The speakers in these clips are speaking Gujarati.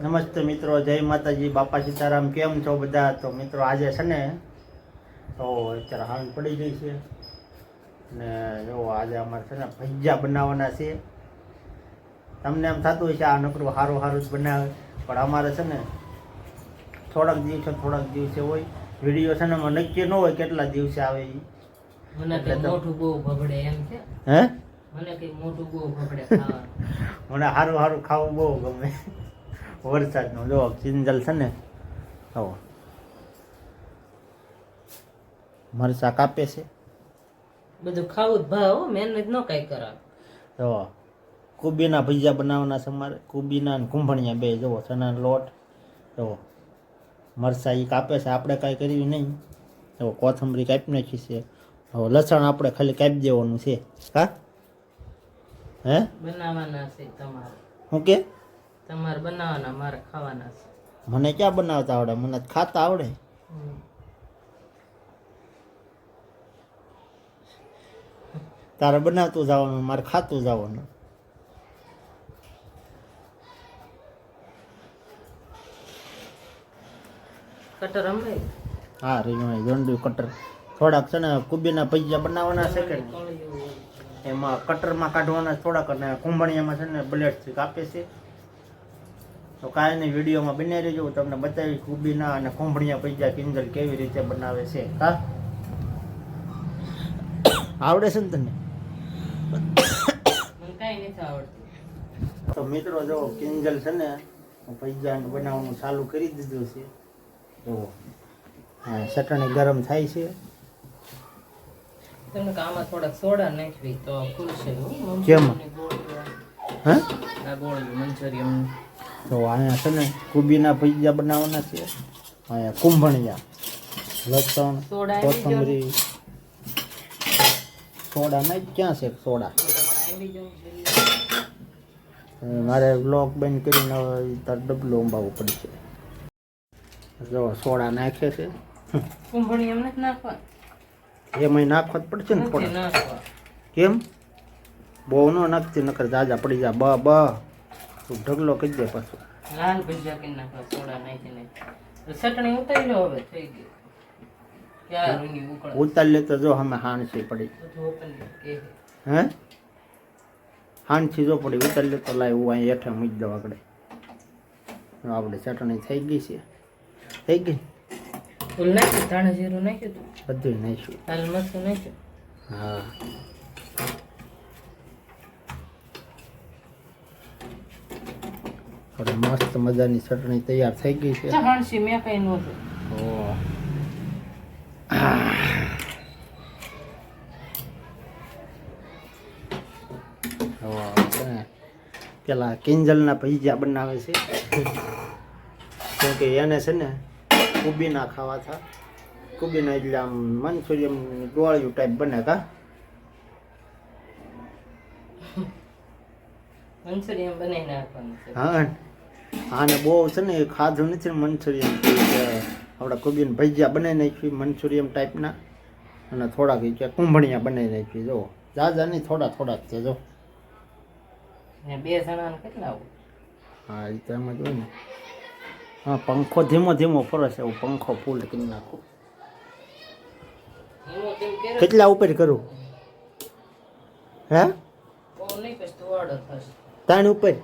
નમસ્તે મિત્રો જય માતાજી બાપા સીતારામ કેમ છો બધા? તો મિત્રો આજે છે ને તો અત્યારે હાલ પડી ગઈ છે. ને જો આજે અમારે છે ને ભજીયા બનાવવાના છે. તમને એમ થતું હોય છે આ નકરું સારું સારું જ બનાવે પણ અમારે છે ને થોડાક દિવસે થોડાક દિવસે હોય વીડિયો છે ને એમાં નક્કી ન હોય કેટલા દિવસે આવે એ હે? મને સારું સારું ખાવું બહુ ગમે. વરસાદનું. જો ચિંજલ છે ને આવો. મરચા કાપે છે. બધું ખાવું ભાવ હો, મહેનત ન કઈ કરાવ તો કુબીના ભજીયા બનાવવાના છે મારે. કુબીના અને કુંભણિયા બે જુઓ ચણાનો લોટ. તો મરચા એ કાપે છે. આપણે કાંઈ કર્યું નહીં. તો કોથમરી કાપી નાખી છે. હવે લસણ આપણે ખાલી કાપી દેવાનું છે. હા? હે? બનાવવાના છે તમારે. શું કે? તમારે બનાવવાના મારે ખાવાના છે. મને ક્યાં બનાવતા આવડે? મને ખાતા આવડે. તારે બનાવતું જવાનું મારે ખાતું જવાનું. કટર હમણાં હા રીંગણ જોંડું કટર. થોડાક છે ને કુબીના પૈસા બનાવવાના છે કે એમાં કટરમાં કાઢવાના થોડાક અને કુંભણિયામાં છે ને બ્લેડથી કાપે છે. તો કાંઈ નહીં વિડીયોમાં બનાવી રહેજો. હું તમને બતાવીશ કુબીના અને કુંભણિયા ભજીયા કિંજલ કેવી રીતે બનાવે છે. હા? આવડે છે ને તને? મને કાંઈ નથી આવડતું. તો મિત્રો જો કિંજલ છે ને ભજીયા બનાવવાનું ચાલુ કરી દીધું છે. તો હા ચટણી ગરમ થાય છે. તમને કે થોડા થોડાક સોડા નાખવી તો ખુલશે. કેમ? હા? આ તો અહીંયા છે ને કુબીના ભજીયા બનાવવાના છે. અહીંયા કુંભણિયા લસણ? કોથમરી. સોડા નહીં ક્યાં છે સોડા? મારે બ્લોક બંધ કરીને હવે તાર ડબલું અંબાવવું પડશે જો સોડા નાખે છે. કુંભણી એમ નથી નાખવા? એમાં નાખવા જ પડશે ને કેમ? બહુ ન નાખતી નકર જાજા પડી જા. બ બ. તું ઢગલો કહી દે પાછું. લાલ ભજીયા કરી સોડા ચટણી ઉતારી લો હવે થઈ ગયું ઉતારી લે તો જો અમે હાણસી પડી. હે? હાણસી જો પડી ઉતારી લે તો લાય હું અહીં હેઠે મૂકી દઉં આપણે આપણે ચટણી થઈ ગઈ છે. થઈ ગઈ? ફૂલ નાખ્યું ધાણા જીરું નાખ્યું બધું નાખ્યું? હા. હવે મસ્ત મજાની ચટણી તૈયાર થઈ ગઈ છે. હાણસી મેં કઈ નહોતું. પેલા કિંજલના ભજીયા બનાવે છે. કેમકે એને છે ને કુબીના ખાવા થા કુબીના એટલે આમ મનસુરિયમ ગોળિયું ટાઈપ બને કા મનસુરિયમ બનાવી નાખવાનું હા. આને બહુ છે ને ખાધું નથી ને મંચુરિયમ આપણે કોબીન ભજીયા બનાવી નાખ્યું મંચુરિયમ ટાઈપના. અને થોડાક કે કુંભણિયા બનાવી નાખ્યું જો. જાજા નહીં થોડા થોડાક છે જો. બે જણાને કેટલા હા એ તો એમ જ હોય ને. હા પંખો ધીમો ધીમો ફરે છે એવું પંખો ફૂલ કરી નાખું. કેટલા ઉપર કરું? હે? ત્રણ ઉપર?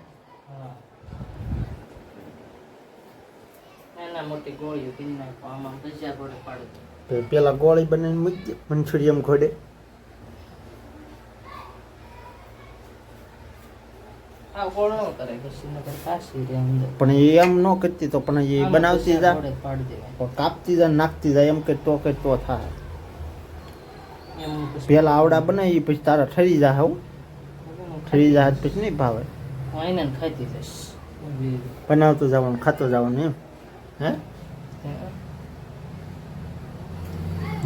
નાના મોટી ગોળીઓ કરી નાખો આમાં ભજીયા ગોળે પાડી પેલા ગોળી બનાવીને મૂકી મંચુરિયમ ઘોડે. પણ એ એમ ન કરતી તો પણ એ બનાવતી જા. કાપતી જાય નાખતી જાય એમ કે તો કે તો થાય. પેલા આવડા બનાવી પછી તારા ઠરી જા હું. ઠરી જા પછી નહીં ભાવે. બનાવતું જવાનું ખાતો જવાનું એમ. હે?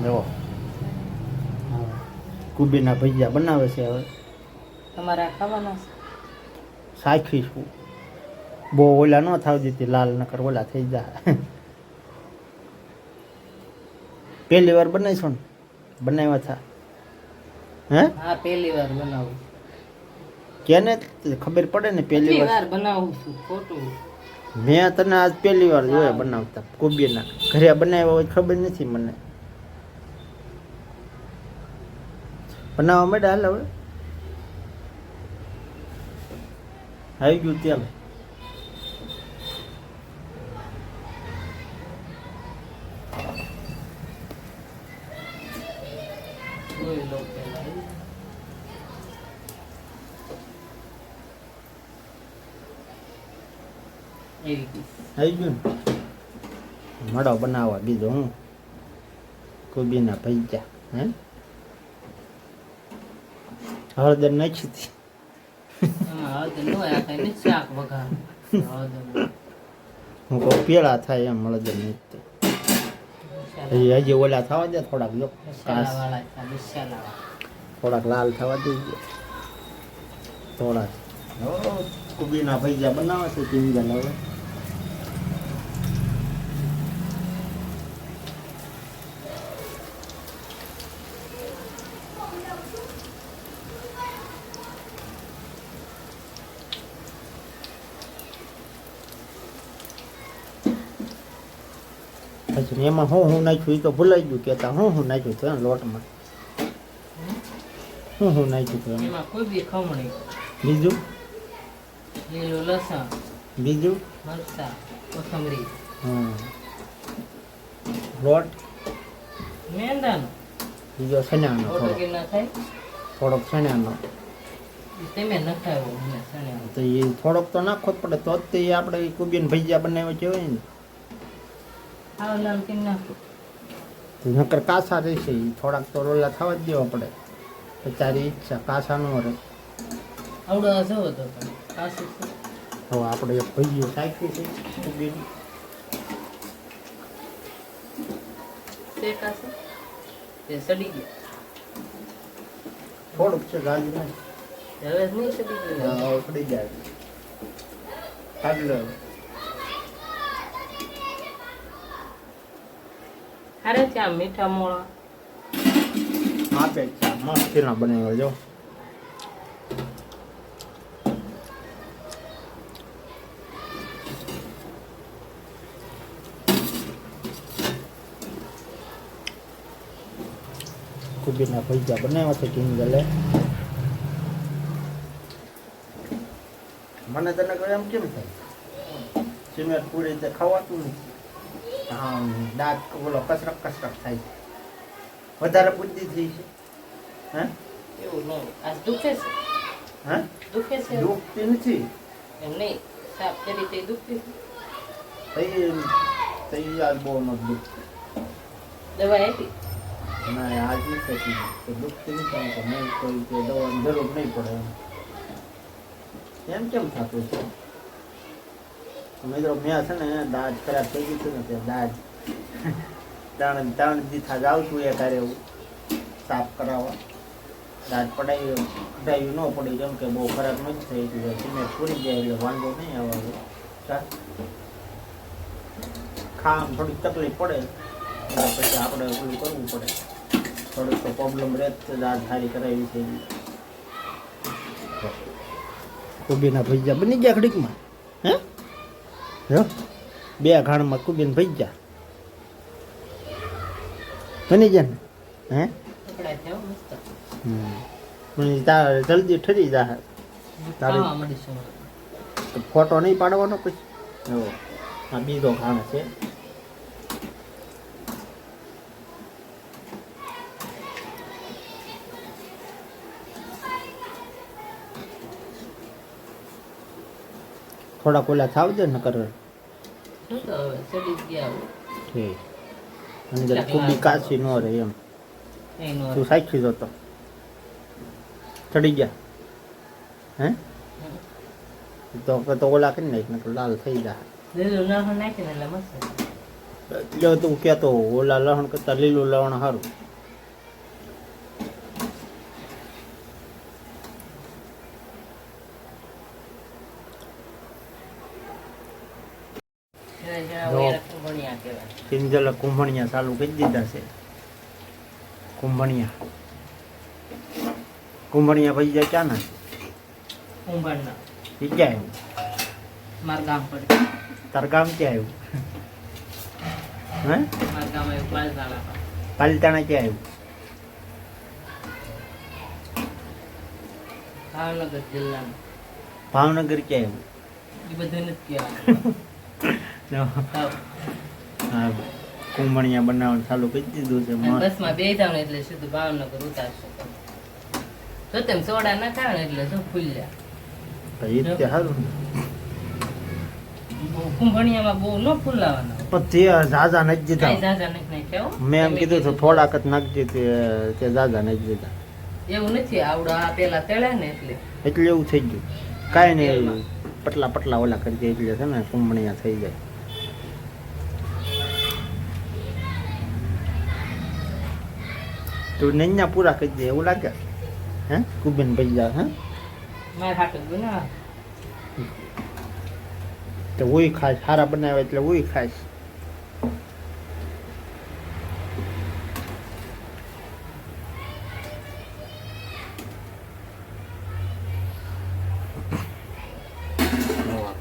જુઓ કુબીના ભજીયા બનાવે છે હવે. તમારે ખાવાના? સાખીશું બહુ ઓલા ન થાવ લાલ નકર ઓલા થઈ જાય પહેલી વાર બનાવીશું ને? બનાવ્યા હતા હે? હા પહેલી વાર બનાવું. કેને ખબર પડે ને પહેલી વાર બનાવું છું ખોટું. મેં તને આજ પહેલી વાર જોયા બનાવતા, કોબીના. ઘરે બનાવ્યા હોય ખબર નથી મને. બનાવવા માંડે હાલ હવે. આવી ગયું ત્યાં. Thank લો એવી આવી ગયું ને? મળો બનાવવા બીજો હું. કોબીના ભજીયા હે? હળદર નાખી હતી. હું કહું પેલા થાય એમ હળદર નાખી હજી ઓલા થવા દે થોડાક જો. થોડાક લાલ થવા દઈએ થોડાક. હો, કોબીના ભજીયા બનાવે છે કિંજલ હવે ને એમાં હું હું નાખ્યું એ તો ભૂલાઈ ગયું કેતા હું હું નાખ્યું હતું લોટમાં. હું હું નાખ્યું હતું એમાં. કોઈ બી ખમણી. બીજું? લીલું લસણ. બીજું? મરચાં કોથમરી. હમ. લોટ? મેંદાનો. બીજો સણાનો થોડોક? કે ના થાય? થોડોક સણાનો તમે મને તો એ થોડોક તો નાખવો જ પડે તો જ તે આપણે કુબીન ભજીયા બનાવ્યો છે હોય ને નાખો નકર કાસા રહેશે થોડાક તો રોલા થવા જ દેવા પડે. તારી ઈચ્છા કાસા નો રહે. આવડો જવો તો હવે આપણે એક ભાઈઓ શાખ્યું છે તે સડી ગયો. થોડુંક છે ગાડી નહીં. હવે નહીં સડી ગયું? ઉકળી જાય. કાઢી અરે ત્યાં મીઠા મોળા. આપે છે. મસ્તીના બનાવ્યો જો. કુબીના ભજીયા બનાવ્યા છે કિંગલે મને તને એમ કેમ થાય? સિમેન્ટ પૂરી તે ખાવાતું નથી. દાંત બોલો કસરત કસરત થાય છે. વધારે બુદ્ધિ થઈ છે. હા? એવું ન આજ દુખે છે? હા? દુખે છે? દુખતી નથી. એમ નહીં. સાફ કરી તે દુખતી છે. તઈ તઈ આજ બહુ નથી દુખતી. દવા આપી? ના આજ નથી થતી દુખતી નથી કારણ કે કોઈ દવાની જરૂર નહીં પડે એમ. એમ કેમ થતું છે? મિત્રો મેં છે ને દાંત ખરાબ થઈ ગયું હતું ને તે દાંત ત્રણ ત્રણ દીથા જાઉં છું એ કાર્ય એવું. સાફ કરાવવા. દાંત પડાવી કઢાવ્યું ન પડી કેમ કે બહુ ખરાબ નથી થઈ ગયું. સિમેન્ટ પૂરી જાય એટલે વાંધો નહીં આવવાનો ખામ થોડીક તકલીફ પડે. એટલે પછી આપણે ઓલું કરવું પડે. થોડુંક તો પ્રોબ્લેમ રહે જ તો દાંત સારી કરાવી છે કોબીના ભજીયા બની ગયા ઘડીકમાં? હે? જો બે ઘાણમાં કુબીન ભજીયા બની ગયા ને? હે? તારે જલ્દી ઠરી જા. તારી- ફોટો નહીં પાડવાનો પછી? હો આ બીજો ઘાણ છે. થોડાક ઓલા થાવજે ને કર અંદર કુબી કાચી ન રહે એમ. તું સાચી જતો. ચડી ગયા. હે? તો તો ઓલા કરી નાખ નકર લાલ થઈ જાય તું કહેતો ઓલા લહણ કરતા લીલું લવણ સારું જરા જરા જો. વૈરા કુંભણિયા કહેવાય કિંજલ કુંભણિયા ચાલુ કરી દીધા છે. કુંભણિયા. કુંભણિયા ભાઈ જાય ક્યાં ના કુંભણના. એ ક્યાં મારા ગામ પર તાર ગામ ક્યાં આવ્યું? હે? મારા ગામ આવ્યું પાલતાણા ક્યાં આવ્યું? ભાવનગર જિલ્લાનું ભાવનગર ક્યાં એ બધું નથી કહેવાય. આવ્યું કુંભણિયા બનાવવાનું ચાલુ કરી દીધું છે બસમાં બેઠા એટલે સીધું ભાવનગર ઉતારશે. તો તેમ સોડા ના ખાવ ને એટલે શું ફૂલ્યા તો એ તે સારું ને. બહુ કુંભણિયામાં બહુ ન ફૂલાવાના. પણ ઝાઝા નથી દીધા. ઝાઝા નથી નાખ્યા મેં એમ કીધું તો થોડાક જ નાખજે તે તે ઝાઝા નથી દીધા. એવું નથી આવડા આ પેલા તેડે ને એટલે. એટલે એવું થઈ ગયું. કાંઈ નહીં પટલા પટલા ઓલા કરી દે એટલે છે ને કુંભણિયા થઈ જાય. તું નૈયા પૂરા કરી દે એવું લાગે? હે? કુબેન પૈસા હે? મારે હાટું બનાવ તો ઓય ખાસ સારા બનાવે એટલે ઓય ખાસ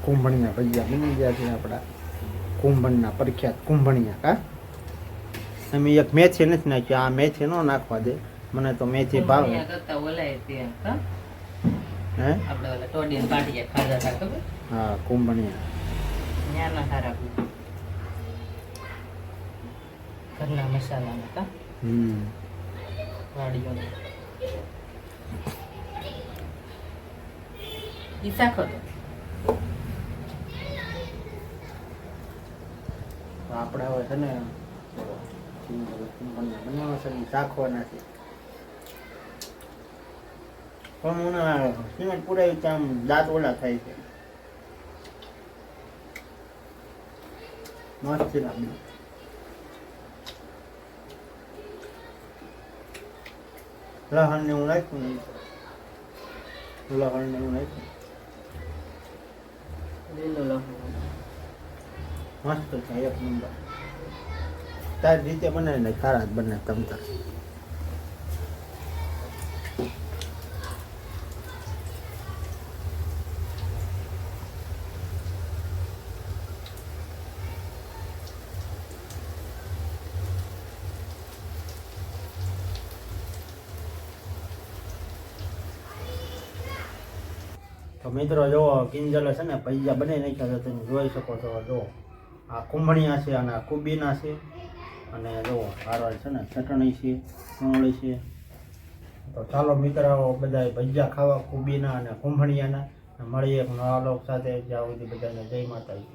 કુંભણિયા ભજીયા બની ગયા છે આપણા. કુંભણના પ્રખ્યાત કુંભણિયા કા અમે એક મેથી નથી નાખ્યો. આ મેથી ન નાખવા દે. મને તો મેથી ભાવે હા? હતા કુંભણિયા. ઘરના મસાલાના કા હમ. વાડીઓના ઈ તો તો આપણે હવે છે ને કુંભણિયા બનાવવા છે ને ચાખવાના છે પણ મને સિમેન્ટ પુરાયું તો આમ દાંત ઓલા થાય છે મસ્ત લાગ્યું લહણ ને હું નાખ્યું ને લહણ ને હું નાખ્યું લીલો લસણ મસ્ત છે એક નંબર તારી રીતે બનાવીને ખારા જ બને તમતર તો મિત્રો, જો કિંજલ છે ને પૈસા બને નાખ્યા તમે જોઈ શકો છો, જો. આ કુંભણિયા છે અને આ કુબીના છે. અને જો હારવાર છે ને, ચટણી છે ડુંગળી છે. તો ચાલો મિત્રો બધા ભજીયા ખાવા, કુબીના અને કુંભણિયાના મળીએ એક નવા લોક સાથે, જ્યાં સુધી બધાને જય માતાજી.